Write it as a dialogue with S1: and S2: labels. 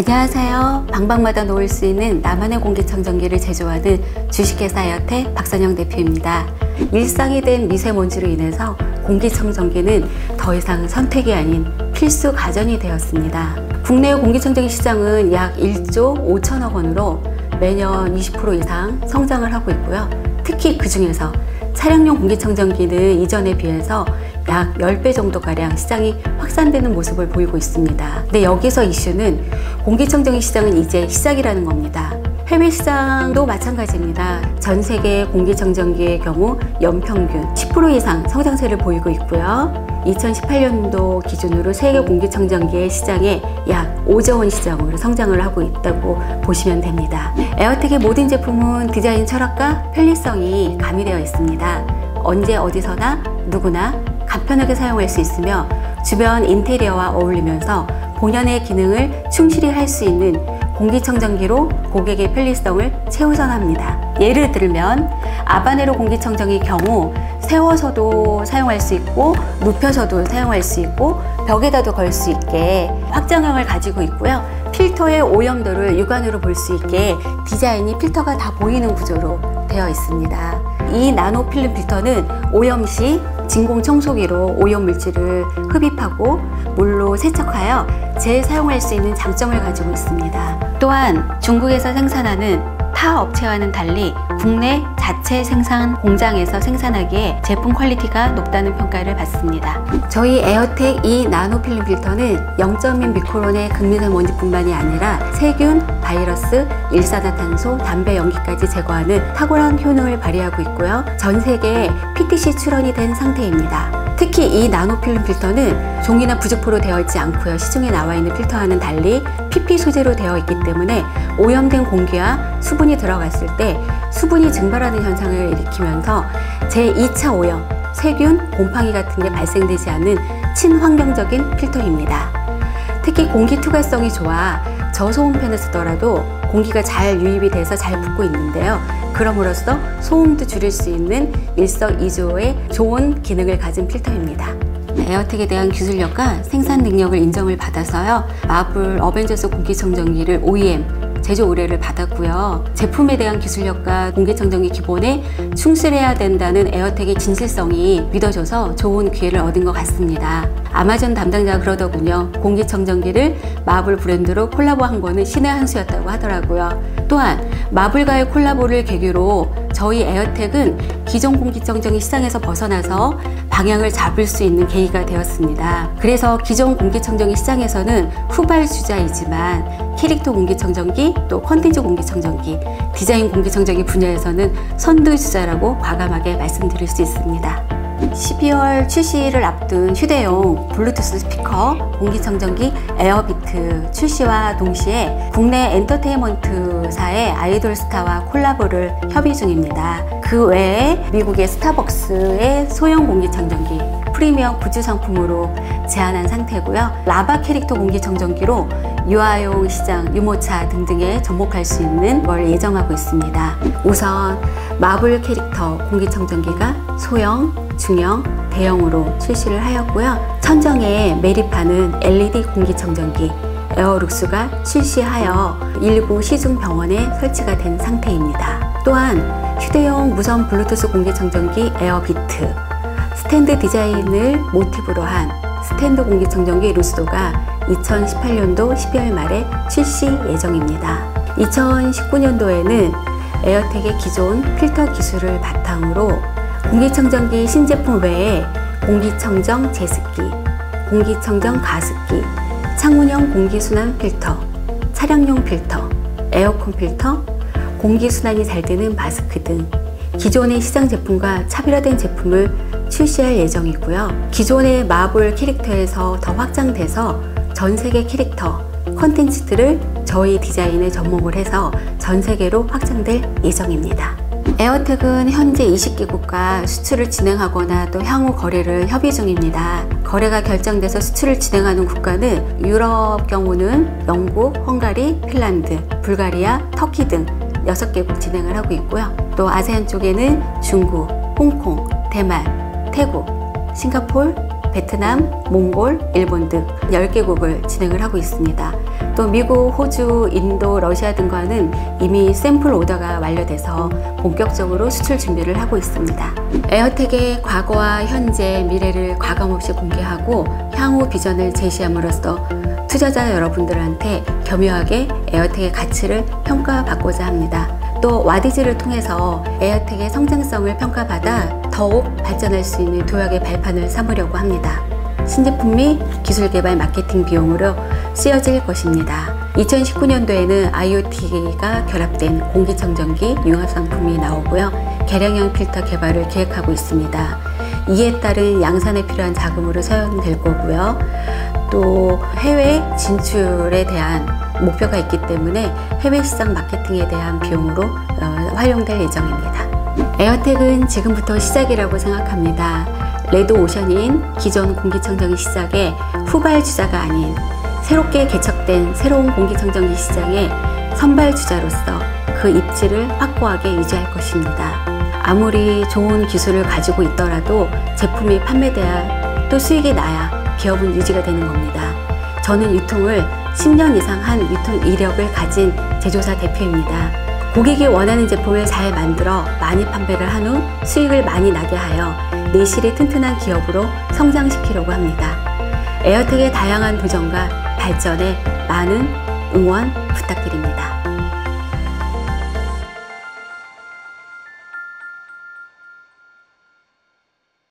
S1: 안녕하세요. 방방마다 놓을 수 있는 나만의 공기청정기를 제조하는 주식회사 여태 박선영 대표입니다. 일상이 된 미세먼지로 인해서 공기청정기는 더 이상 선택이 아닌 필수 가전이 되었습니다. 국내 공기청정기 시장은 약 1조 5천억 원으로 매년 20% 이상 성장을 하고 있고요. 특히 그 중에서 차량용 공기청정기는 이전에 비해서 약 10배 정도가량 시장이 확산되는 모습을 보이고 있습니다. 근데 여기서 이슈는 공기청정기 시장은 이제 시작이라는 겁니다. 해외 시장도 마찬가지입니다. 전 세계 공기청정기의 경우 연평균 10% 이상 성장세를 보이고 있고요. 2018년도 기준으로 세계 공기청정기의 시장에 약 5조 원 시장으로 성장을 하고 있다고 보시면 됩니다. 에어텍의 모든 제품은 디자인 철학과 편리성이 가미되어 있습니다. 언제 어디서나 누구나 간편하게 사용할 수 있으며 주변 인테리어와 어울리면서 본연의 기능을 충실히 할 수 있는 공기청정기로 고객의 편리성을 최우선합니다. 예를 들면 아바네로 공기청정기 경우 세워서도 사용할 수 있고 눕혀서도 사용할 수 있고 벽에다도 걸 수 있게 확장형을 가지고 있고요. 필터의 오염도를 육안으로 볼 수 있게 디자인이 필터가 다 보이는 구조로 되어 있습니다. 이 나노 필름 필터는 오염 시 진공 청소기로 오염 물질을 흡입하고 물로 세척하여 재사용할 수 있는 장점을 가지고 있습니다. 또한 중국에서 생산하는 타 업체와는 달리 국내 자체 생산 공장에서 생산하기에 제품 퀄리티가 높다는 평가를 받습니다. 저희 에어텍 이 나노 필름 필터는 0.1 미크론의 극미세먼지뿐만이 아니라 세균, 바이러스, 일산화탄소, 담배 연기까지 제거하는 탁월한 효능을 발휘하고 있고요. 전 세계에 PTC 출원이 된 상태입니다. 특히 이 나노 필름 필터는 종이나 부직포로 되어 있지 않고요. 시중에 나와 있는 필터와는 달리 PP 소재로 되어 있기 때문에 오염된 공기와 수분이 들어갔을 때 수분이 증발하는 현상을 일으키면서 제2차 오염, 세균, 곰팡이 같은 게 발생되지 않는 친환경적인 필터입니다. 특히 공기 투과성이 좋아 저소음팬을 쓰더라도 공기가 잘 유입이 돼서 잘 붙고 있는데요. 그럼으로써 소음도 줄일 수 있는 일석이조의 좋은 기능을 가진 필터입니다. 에어텍에 대한 기술력과 생산 능력을 인정을 받아서요. 마블 어벤져스 공기청정기를 OEM 제조 의뢰를 받았고요. 제품에 대한 기술력과 공기청정기 기본에 충실해야 된다는 에어텍의 진실성이 믿어져서 좋은 기회를 얻은 것 같습니다. 아마존 담당자가 그러더군요. 공기청정기를 마블 브랜드로 콜라보한 거는 신의 한 수였다고 하더라고요. 또한 마블과의 콜라보를 계기로 저희 에어텍은 기존 공기청정기 시장에서 벗어나서 방향을 잡을 수 있는 계기가 되었습니다. 그래서 기존 공기청정기 시장에서는 후발 주자이지만 캐릭터 공기청정기 또 컨텐츠 공기청정기 디자인 공기청정기 분야에서는 선두 주자라고 과감하게 말씀드릴 수 있습니다. 12월 출시를 앞둔 휴대용 블루투스 스피커 공기청정기 에어 비트 출시와 동시에 국내 엔터테인먼트사의 아이돌 스타와 콜라보를 협의 중입니다. 그 외에 미국의 스타벅스의 소형 공기청정기 프리미엄 굿즈 상품으로 제안한 상태고요. 라바 캐릭터 공기청정기로 유아용 시장, 유모차 등등에 접목할 수 있는 걸 예정하고 있습니다. 우선 마블 캐릭터 공기청정기가 소형, 중형, 대형으로 출시를 하였고요. 천정에 매립하는 LED 공기청정기 에어룩스가 출시하여 일부 시중 병원에 설치가 된 상태입니다. 또한 휴대용 무선 블루투스 공기청정기 에어비트 스탠드 디자인을 모티브로 한 스탠드 공기청정기 루스도가 2018년도 12월 말에 출시 예정입니다. 2019년도에는 에어텍의 기존 필터 기술을 바탕으로 공기청정기 신제품 외에 공기청정 제습기, 공기청정 가습기, 창문형 공기순환 필터, 차량용 필터, 에어컨 필터, 공기순환이 잘 되는 마스크 등 기존의 시장 제품과 차별화된 제품을 출시할 예정이고요. 기존의 마블 캐릭터에서 더 확장돼서 전 세계 캐릭터, 컨텐츠들을 저희 디자인에 접목을 해서 전 세계로 확장될 예정입니다. 에어텍은 현재 20개국과 수출을 진행하거나 또 향후 거래를 협의 중입니다. 거래가 결정돼서 수출을 진행하는 국가는 유럽 경우는 영국, 헝가리, 핀란드, 불가리아, 터키 등 6개국 진행을 하고 있고요. 또 아세안 쪽에는 중국, 홍콩, 대만, 태국, 싱가폴, 베트남, 몽골, 일본 등 10개국을 진행을 하고 있습니다. 또또 미국, 호주, 인도, 러시아 등과는 이미 샘플 오더가 완료돼서 본격적으로 수출 준비를 하고 있습니다. 에어텍의 과거와 현재, 미래를 과감없이 공개하고 향후 비전을 제시함으로써 투자자 여러분들한테 겸허하게 에어텍의 가치를 평가받고자 합니다. 또 와디즈를 통해서 에어텍의 성장성을 평가받아 더욱 발전할 수 있는 도약의 발판을 삼으려고 합니다. 신제품 및 기술 개발 마케팅 비용으로 쓰여질 것입니다. 2019년도에는 IoT가 결합된 공기청정기 융합 상품이 나오고요. 개량형 필터 개발을 계획하고 있습니다. 이에 따른 양산에 필요한 자금으로 사용될 거고요. 또 해외 진출에 대한 목표가 있기 때문에 해외 시장 마케팅에 대한 비용으로 어, 활용될 예정입니다. 에어텍은 지금부터 시작이라고 생각합니다. 레드 오션인 기존 공기청정기 시장의 후발주자가 아닌 새롭게 개척된 새로운 공기청정기 시장의 선발주자로서 그 입지를 확고하게 유지할 것입니다. 아무리 좋은 기술을 가지고 있더라도 제품이 판매돼야 또 수익이 나야 기업은 유지가 되는 겁니다. 저는 유통을 10년 이상 한 유통 이력을 가진 제조사 대표입니다. 고객이 원하는 제품을 잘 만들어 많이 판매를 한 후 수익을 많이 나게 하여 내실이 튼튼한 기업으로 성장시키려고 합니다. 에어텍의 다양한 도전과 발전에 많은 응원 부탁드립니다.